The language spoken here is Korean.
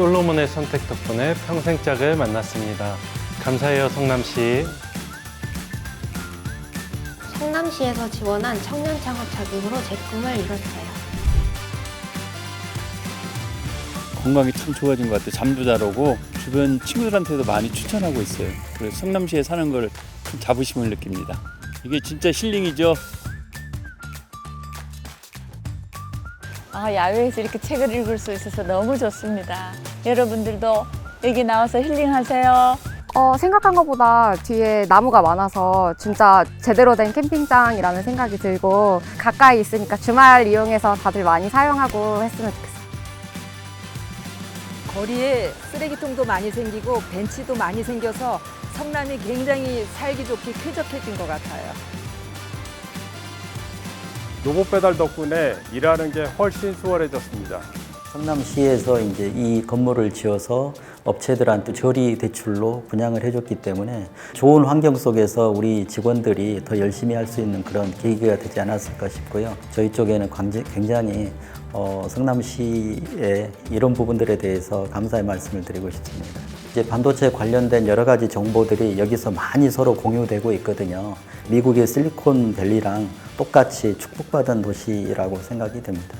솔로몬의 선택 덕분에 평생 짝을 만났습니다. 감사해요, 성남시. 성남시에서 지원한 청년 창업 자금으로 제 꿈을 이뤘어요. 건강이 참 좋아진 것 같아요. 잠도 잘 오고 주변 친구들한테도 많이 추천하고 있어요. 그래서 성남시에 사는 걸큰 자부심을 느낍니다. 이게 진짜 힐링이죠. 아, 야외에서 이렇게 책을 읽을 수 있어서 너무 좋습니다. 여러분들도 여기 나와서 힐링하세요. 어, 생각한 것보다 뒤에 나무가 많아서 진짜 제대로 된 캠핑장이라는 생각이 들고 가까이 있으니까 주말 이용해서 다들 많이 사용하고 했으면 좋겠어요. 거리에 쓰레기통도 많이 생기고 벤치도 많이 생겨서 성남이 굉장히 살기 좋게 쾌적해진 것 같아요. 로봇 배달 덕분에 일하는 게 훨씬 수월해졌습니다. 성남시에서 이제 이 건물을 지어서 업체들한테 저리 대출로 분양을 해줬기 때문에 좋은 환경 속에서 우리 직원들이 더 열심히 할 수 있는 그런 계기가 되지 않았을까 싶고요. 저희 쪽에는 굉장히 어, 성남시의 이런 부분들에 대해서 감사의 말씀을 드리고 싶습니다. 이제 반도체 관련된 여러 가지 정보들이 여기서 많이 서로 공유되고 있거든요. 미국의 실리콘밸리랑 똑같이 축복받은 도시라고 생각이 됩니다.